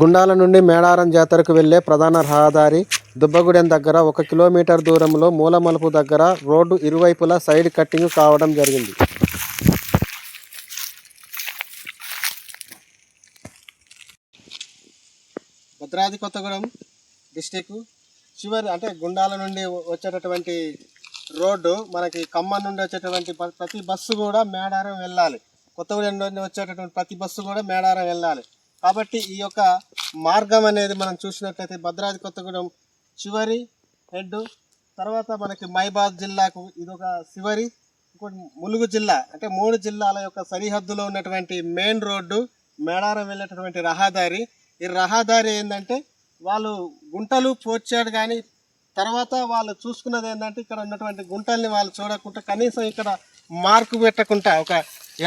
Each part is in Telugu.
గుండాల నుండి మేడారం జాతరకు వెళ్ళే ప్రధాన రహదారి దుబ్బగూడెం దగ్గర ఒక కిలోమీటర్ దూరంలో మూలమలుపు దగ్గర రోడ్డు ఇరువైపులా సైడ్ కట్టింగ్ కావడం జరిగింది. భద్రాద్రి కొత్తగూడెం డిస్టిక్ చివరి అంటే గుండాల నుండి వచ్చేటటువంటి రోడ్డు మనకి ఖమ్మం నుండి వచ్చేటటువంటి ప్రతి బస్సు కూడా మేడారం వెళ్ళాలి. కొత్తగూడెం నుండి వచ్చేటటువంటి ప్రతి బస్సు కూడా మేడారం వెళ్ళాలి. కాబట్టి ఈ యొక్క మార్గం అనేది మనం చూసినట్లయితే భద్రాద్రి కొత్తగూడెం చివరి హెడ్. తర్వాత మనకి మైబాద్ జిల్లాకు ఇది ఒక చివరి ఇంకోటి ములుగు జిల్లా అంటే మూడు జిల్లాల యొక్క సరిహద్దులో ఉన్నటువంటి మెయిన్ రోడ్డు మేడారం వెళ్ళేటటువంటి రహదారి. ఈ రహదారి ఏంటంటే వాళ్ళు గుంటలు పోర్చాడు కానీ తర్వాత వాళ్ళు చూసుకున్నది ఏంటంటే ఇక్కడ ఉన్నటువంటి గుంటల్ని వాళ్ళు చూడకుండా కనీసం ఇక్కడ మార్కు పెట్టకుండా ఒక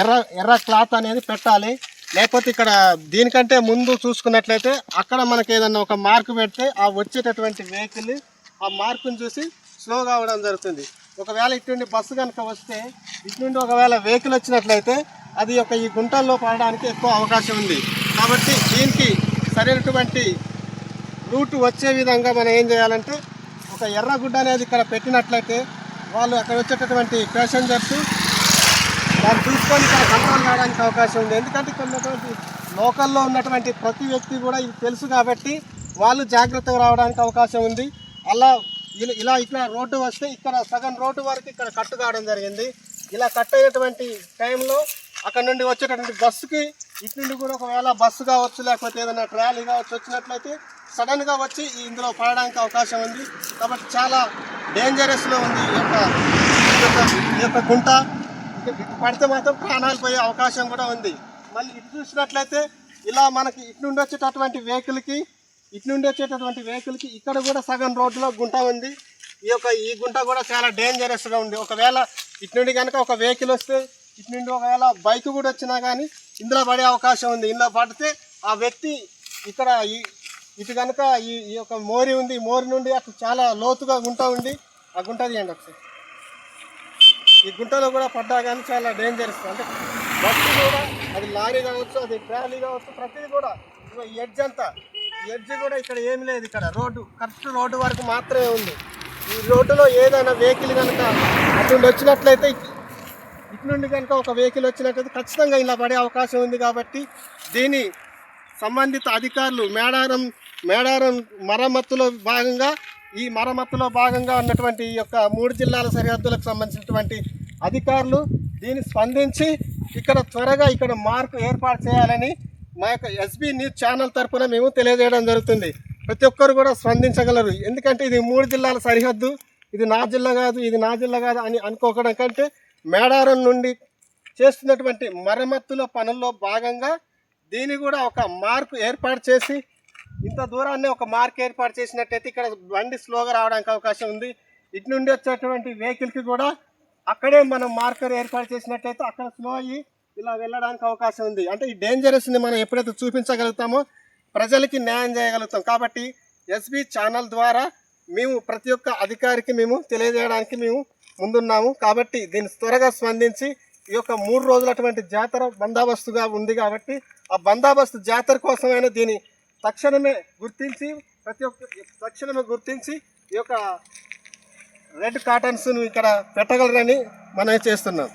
ఎర్ర ఎర్ర క్లాత్ అనేది పెట్టాలి. లేకపోతే ఇక్కడ దీనికంటే ముందు చూసుకున్నట్లయితే అక్కడ మనకి ఏదన్నా ఒక మార్కు పెడితే ఆ వచ్చేటటువంటి వెహికల్ ఆ మార్కుని చూసి స్లోగా అవడం జరుగుతుంది. ఒకవేళ ఇటువంటి బస్సు కనుక వస్తే ఇటువంటి ఒకవేళ వెహికల్ వచ్చినట్లయితే అది ఒక ఈ గుంటల్లో పడడానికి ఎక్కువ అవకాశం ఉంది. కాబట్టి దీనికి సరైనటువంటి రూట్ వచ్చే విధంగా మనం ఏం చేయాలంటే ఒక ఎర్రగుడ్డ అనేది ఇక్కడ పెట్టినట్లయితే వాళ్ళు అక్కడ వచ్చేటటువంటి ప్యాసెంజర్స్ దాన్ని చూసుకొని ఇక్కడ కంట్రోల్ కావడానికి అవకాశం ఉంది. ఎందుకంటే ఇక్కడ లోకల్లో ఉన్నటువంటి ప్రతి వ్యక్తి కూడా ఇది తెలుసు కాబట్టి వాళ్ళు జాగ్రత్తగా రావడానికి అవకాశం ఉంది. అలా ఇలా ఇలా ఇట్లా రోడ్డు వస్తే ఇక్కడ సగం రోడ్డు వరకు ఇక్కడ కట్టు కావడం జరిగింది. ఇలా కట్ అయ్యేటువంటి టైంలో అక్కడ నుండి వచ్చేటటువంటి బస్సుకి ఇటు నుండి కూడా ఒకవేళ బస్సు కావచ్చు లేకపోతే ఏదైనా ట్రాలీ కావచ్చు వచ్చినట్లయితే సడన్గా వచ్చి ఇందులో పడడానికి అవకాశం ఉంది. కాబట్టి చాలా డేంజరస్లో ఉంది ఈ యొక్క ఈ యొక్క గుంట. పడితే మాత్రం ప్రాణాలు పోయే అవకాశం కూడా ఉంది. మళ్ళీ ఇటు చూసినట్లయితే ఇలా మనకి ఇటు నుండి వచ్చేటటువంటి వెహికల్కి ఇటు నుండి వచ్చేటటువంటి వెహికల్కి ఇక్కడ కూడా సగం రోడ్డులో గుంట ఉంది. ఈ యొక్క ఈ గుంట కూడా చాలా డేంజరస్గా ఉంది. ఒకవేళ ఇటు నుండి కనుక ఒక వెహికల్ వస్తే ఇటు నుండి ఒకవేళ బైక్ కూడా వచ్చినా కానీ ఇందులో పడే అవకాశం ఉంది. ఇందులో పడితే ఆ వ్యక్తి ఇక్కడ ఈ ఇటు కనుక ఈ ఈ యొక్క మోరి ఉంది. మోరి నుండి అటు చాలా లోతుగా గుంట ఉంది. ఆ గుంట తీయండి ఒకసారి. ఈ గుంటలో కూడా పడ్డా కానీ చాలా డేంజరస్ అంటే బస్సు కూడా అది లారీ కావచ్చు అది ట్రాలీ కావచ్చు ప్రతిదీ కూడా. ఈ ఎడ్జ్ అంతా. ఎడ్జ్ కూడా ఇక్కడ ఏమి లేదు ఇక్కడ. రోడ్డు కరెక్ట్ రోడ్డు వరకు మాత్రమే ఉంది. ఈ రోడ్డులో ఏదైనా వెహికల్ కనుక అటు వచ్చినట్లయితే ఇటు నుండి కనుక ఒక వెహికల్ వచ్చినట్లయితే ఖచ్చితంగా ఇలా పడే అవకాశం ఉంది కాబట్టి దీని సంబంధిత అధికారులు మేడారం మేడారం మరమ్మతులో భాగంగా ఈ మరమ్మతులో భాగంగా ఉన్నటువంటి ఈ యొక్క మూడు జిల్లాల సరిహద్దులకు సంబంధించినటువంటి అధికారులు దీన్ని స్పందించి ఇక్కడ త్వరగా ఇక్కడ మార్పు ఏర్పాటు చేయాలని మా యొక్క ఎస్బీ న్యూస్ ఛానల్ తరపున మేము తెలియజేయడం జరుగుతుంది. ప్రతి ఒక్కరు కూడా స్పందించగలరు. ఎందుకంటే ఇది మూడు జిల్లాల సరిహద్దు ఇది నా జిల్లా కాదు ఇది నా జిల్లా కాదు అని అనుకోకడం కంటే మేడారం నుండి చేస్తున్నటువంటి మరమ్మతుల పనుల్లో భాగంగా దీన్ని కూడా ఒక మార్పు ఏర్పాటు చేసి ఇంత దూరాన్ని ఒక మార్క్ ఏర్పాటు చేసినట్టయితే ఇక్కడ బండి స్లోగా రావడానికి అవకాశం ఉంది. ఇటు నుండి వచ్చేటువంటి వెహికల్కి కూడా అక్కడే మనం మార్కర్ ఏర్పాటు చేసినట్టయితే అక్కడ స్లో అయ్యి ఇలా వెళ్ళడానికి అవకాశం ఉంది. అంటే ఈ డేంజరస్ని మనం ఎప్పుడైతే చూపించగలుగుతామో ప్రజలకి న్యాయం చేయగలుగుతాం. కాబట్టి ఎస్బీ ఛానల్ ద్వారా మేము ప్రతి ఒక్క అధికారికి మేము తెలియజేయడానికి మేము ముందున్నాము. కాబట్టి దీన్ని త్వరగా స్పందించి ఈ యొక్క మూడు రోజులటువంటి జాతర బందోబస్తుగా ఉంది కాబట్టి ఆ బందోబస్తు జాతర కోసమైనా దీన్ని తక్షణమే గుర్తించి ప్రతి ఒక్క తక్షణమే గుర్తించి ఈ యొక్క రెడ్ కాటన్స్ను ఇక్కడ పెట్టగలరని మనం చేస్తున్నాం.